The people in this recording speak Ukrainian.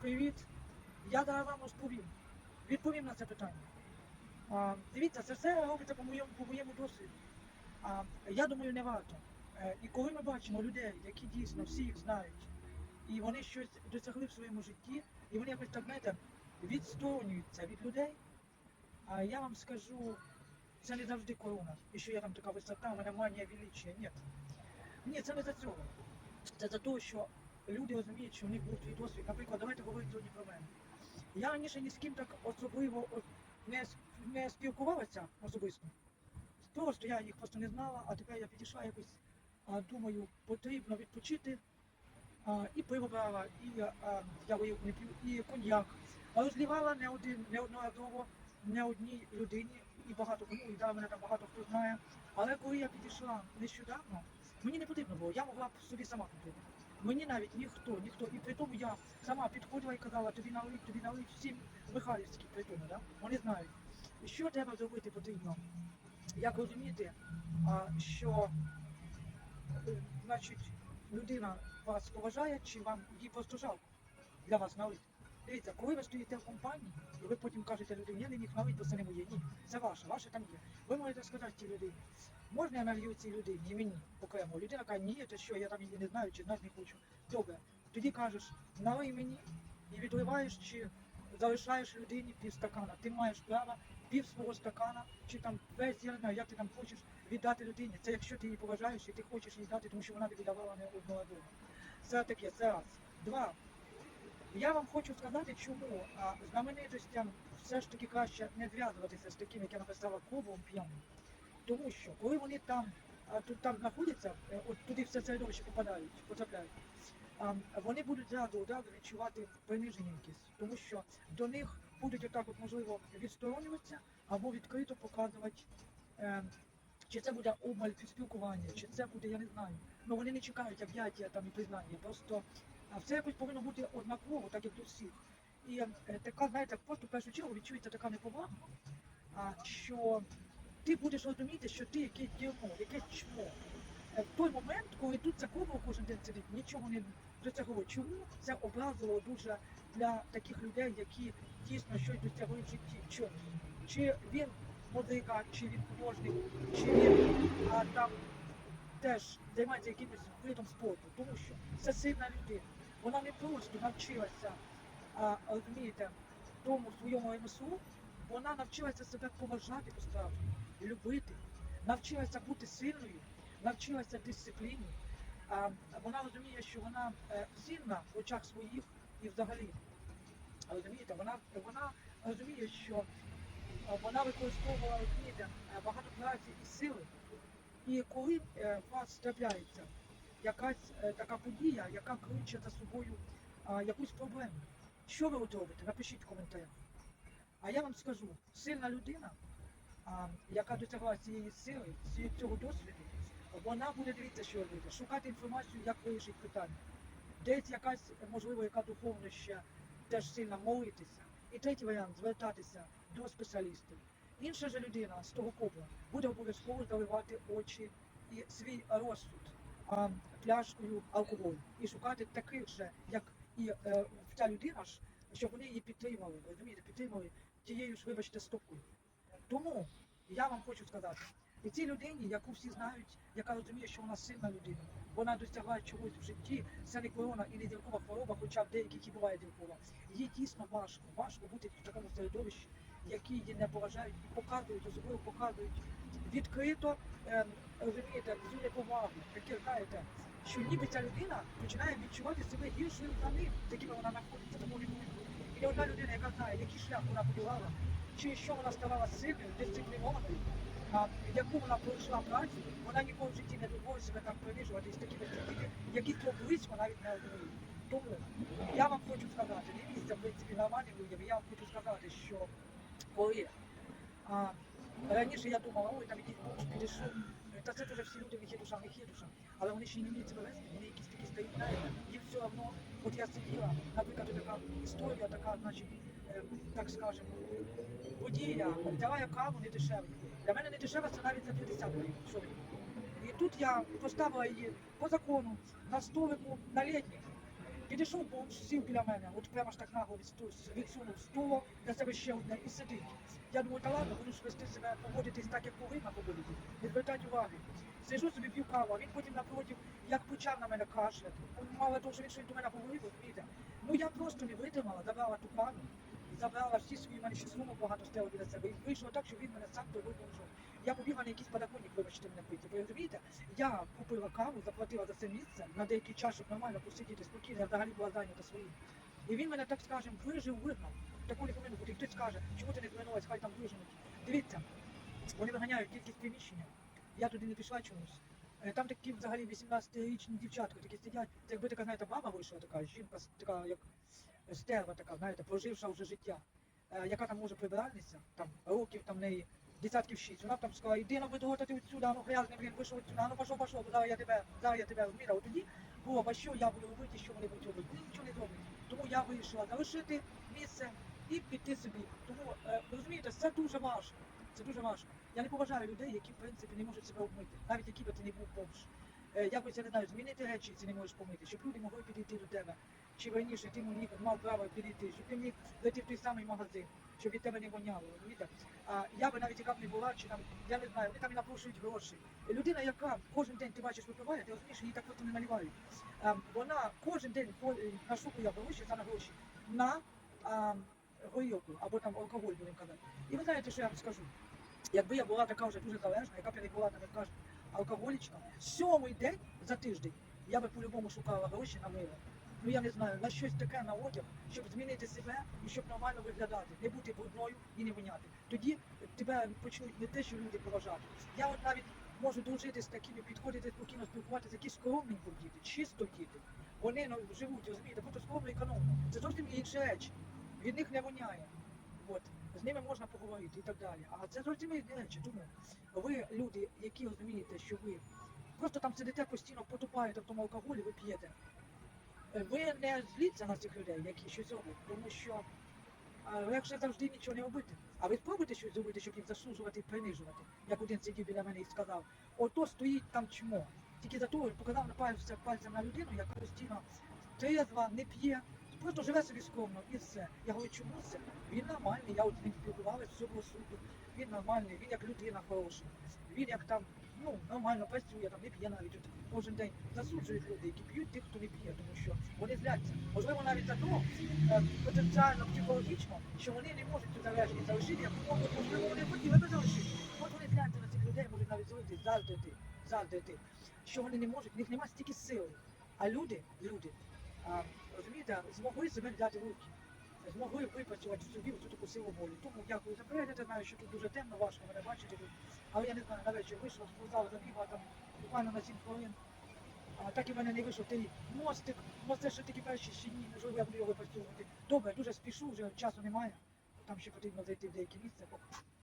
Привіт. Я зараз вам розповім. Відповім на це питання. А, дивіться, це все робиться по моєму, по моєму досвіду. А, я думаю, не варто. Е, і коли ми бачимо людей, які дійсно всі їх знають, і вони щось досягли в своєму житті, і вони якось так, знаєте, відсторонюються від людей, а я вам скажу, це не завжди корона. І що я там така висота, у мене манія величия. Ні. Ні, це не за цього. Це за те, що люди розуміють, що в них був твій досвід. Наприклад, давайте говорити сьогодні про мене. Я раніше ні з ким так особливо не, не спілкувалася особисто. Просто я їх просто не знала, а тепер я підійшла якось, а, думаю, потрібно відпочити. А, і пиво брала, і а, я не п'ю, і коньяк. А розлівала не один, не одноразово, не одній людині, і багато кому, і да, мене там багато хто знає. Але коли я підійшла нещодавно, мені не потрібно було, я могла б собі сама купити. Мені навіть ніхто, ніхто. І при тому я сама підходила і казала, тобі налить, тобі налить всім Михайлівські при тому, да? Вони знають. Що треба зробити потрібно? Як розуміти, що е, значить, людина вас поважає, чи вам їй просто жалко для вас налити? Дивіться, коли ви стоїте в компанії, ви потім кажете людині, я не міг налити, бо це не моє. Ні, це ваше, ваше там є. Ви можете сказати цій людині, можна я налью цій людині і мені окремо? Людина каже, ні, це що, я там її не знаю, чи знати не хочу. Добре. Тоді кажеш, налий мені і відливаєш, чи залишаєш людині пів стакана. Ти маєш право пів свого стакана, чи там весь, я не знаю, як ти там хочеш віддати людині. Це якщо ти її поважаєш і ти хочеш їй дати, тому що вона тобі давала не одного дому. Це таке, це раз. Два. Я вам хочу сказати, чому знаменитостям все ж таки краще не зв'язуватися з таким, як я написала, клубом п'яним. Тому що коли вони там, тут там знаходяться, е, от туди все середовище попадають, потрапляють, вони будуть зразу одразу відчувати приниження якесь, тому що до них будуть отак от можливо відсторонюватися або відкрито показувати. Е, чи це буде обмаль спілкування, чи це буде, я не знаю. Ну вони не чекають об'яття там і признання. Просто а все якось повинно бути однаково, так як до всіх. І е, така, знаєте, просто в першу чергу відчується така неповага, що ти будеш розуміти, що ти якесь дерьмо, якесь чмо. Е, В той момент, коли тут за кого кожен день сидить, нічого не до цього. Чому це образливо дуже для таких людей, які дійсно щось досягли в житті? Чому? Чи він музика, чи він художник, чи він а, там теж займається якимось видом спорту, тому що це сильна людина. Вона не просто навчилася, а, розумієте, тому своєму МСУ, вона навчилася себе поважати по-справжньому, любити, навчилася бути сильною, навчилася дисципліні. А, вона розуміє, що вона е, цінна в очах своїх і взагалі. Розумієте, вона, вона розуміє, що е, вона використовувала розумієте, е, багато праці і сили. І коли е, вас трапляється якась е, така подія, яка кличе за собою а, якусь проблему, що ви от робите? Напишіть в. А я вам скажу, сильна людина, а, яка досягла цієї сили, цього досвіду, вона буде дивитися, що робити, шукати інформацію, як вирішити питання. Десь якась, можливо, яка духовно ще теж сильно молитися. І третій варіант звертатися до спеціалістів. Інша же людина з того кобла буде обов'язково заливати очі і свій розсуд пляшкою алкоголю і шукати таких же, як і е, ця людина ж, щоб вони її підтримали, розумієте, підтримали тією ж, вибачте, стопкою. Тому я вам хочу сказати, і цій людині, яку всі знають, яка розуміє, що вона сильна людина, вона досягає чогось в житті, це не корона і не ділкова хвороба, хоча в деяких і буває ділкова. Їй дійсно важко, важко бути в такому середовищі, які її не поважають і показують, особливо показують відкрито, ем, розумієте, цю неповагу. Знаєте, що ніби ця людина починає відчувати себе гіршою за них, з якими вона знаходиться, тому він і не одна людина, яка знає, який шлях вона подолала, чи що вона ставала сильною, дисциплінованою, яку вона пройшла працю, вона ніколи в житті не дозволить себе так принижувати з такими людьми, які то близько навіть не розуміють. Тому я вам хочу сказати, не місце, в принципі, нормальним людям, я вам хочу сказати, що коли а, раніше я думала, ой, там бомж підійшов, та це дуже всі люди, в них є душа, в них є душа. Але вони ще не вміють себе вести, вони якісь такі стають, знаєте, їм все одно, от я сиділа, наприклад, така історія, така, значить, е, так скажемо, водія, взяла я каву не дешеву. Для мене не дешева це навіть за 50 гривень. І тут я поставила її по закону на столику на літній. Підійшов сів біля мене, от прямо ж так нагло відсунув стуло для себе ще одне і сидить. Я думаю, та ладно, буду ж вести себе, поводитись так, як повинна поводитись, не звертати уваги. Сижу собі п'ю каву, а він потім напротив, як почав на мене кашляти. Мало того, що він щось до мене говорив, розумієте. Ну я просто не витримала, забрала ту каву, забрала всі свої мене ще сумок багато стело біля себе. І вийшло так, що він мене сам доводив. Я побігла на якийсь подоконник, вибачте мене пити. Ви розумієте? Я купила каву, заплатила за це місце на деякий час, щоб нормально посидіти спокійно, я взагалі була зайнята своїм. І він мене, так скажем, вижив, вигнав. Такого не повинно бути. Хтось скаже, чому ти не звернулась, хай там виженуть. Дивіться, вони виганяють тільки з приміщення. Я туди не пішла чомусь. Е, Там такі взагалі 18-річні дівчатки такі сидять. Це якби така, знаєте, баба вийшла така, жінка така, як стерва така, знаєте, проживша вже життя, е, яка там може прибиральниця, там років там неї десятків шість. Вона там сказала, іди на виду, ти відсюди, ну грязний, блін, вийшов відсюди, ну пішов, пішов, зараз я тебе, зараз я тебе. От тоді було, а що я буду робити, що вони будуть робити. Вони нічого не зроблять. Тому я вирішила залишити місце і піти собі. Тому е, розумієте, це дуже важко. Це дуже важко. Я не поважаю людей, які в принципі не можуть себе обмити, навіть який би ти не був бомж. Е, Якось я не знаю, змінити речі, якщо не можеш помити, щоб люди могли підійти до тебе. Чи раніше ти міг мав право підійти, щоб ти міг зайти в той самий магазин, щоб від тебе не воняло. розумієте? А я би навіть яка б не була, чи там, я не знаю, вони там і напрошують гроші. Людина, яка кожен день ти бачиш випиває, ти розумієш, їй так просто не наливають. А, вона кожен день нашукує гроші саме гроші на а, горілку або там алкоголь, будемо казати. І ви знаєте, що я вам скажу? Якби я була така вже дуже залежна, яка б я не була як кажуть, алкоголічка, сьомий день за тиждень я би по-любому шукала гроші на мило. Ну я не знаю, на щось таке на одяг, щоб змінити себе і щоб нормально виглядати, не бути брудною і не воняти. Тоді тебе почнуть не те, що люди поважати. Я от навіть можу дружити з такими, підходити спокійно спілкуватися, які скромненько діти, чисто діти. Вони ну, живуть, розумієте, просто скромно і економно. Це зовсім інші речі. Від них не воняє. От. З ними можна поговорити і так далі. А це зовсім різні речі. Тому ви, люди, які розумієте, що ви просто там сидите постійно, потупаєте в тому алкоголі, ви п'єте. Не зліться на цих людей, які щось роблять, тому що легше завжди нічого не робити. А ви спробуйте щось зробити, щоб їх засуджувати і принижувати, як один сидів біля мене і сказав, ото стоїть там чмо. Тільки за того показав на пальцем, пальцем на людину, яка постійно трезва, не п'є, просто живе собі скромно і все. Я говорю, чому це? Він нормальний, я от з ним спілкувалася, все було супер. Він нормальний, він як людина хороша. Він як там, ну, нормально працює, там не п'є навіть от, кожен день. Засуджують люди, які п'ють тих, хто не п'є, тому що вони зляться. Можливо, навіть за того, е, потенціально психологічно, що вони не можуть цю залежність залишити, як можливо, вони хотіли би залишити. От вони зляться на цих людей, можуть навіть зробити, заздрити, заздрити, що вони не можуть, в них немає стільки сили. А люди, люди, а, розумієте, змогли себе взяти в руки, змогли випрацювати в собі цю таку силу волі. Тому дякую за перегляд. Знаю, що тут дуже темно, важко мене бачити. Але я не знаю, навіть вийшов, вийшла, в спортзал забігла там буквально на 7 хвилин. А так і в мене не вийшов той мостик. Мост це ще такі перші ще ні, можливо, я буду його випрацьовувати. Добре, дуже спішу, вже часу немає. Там ще потрібно зайти в деякі місце.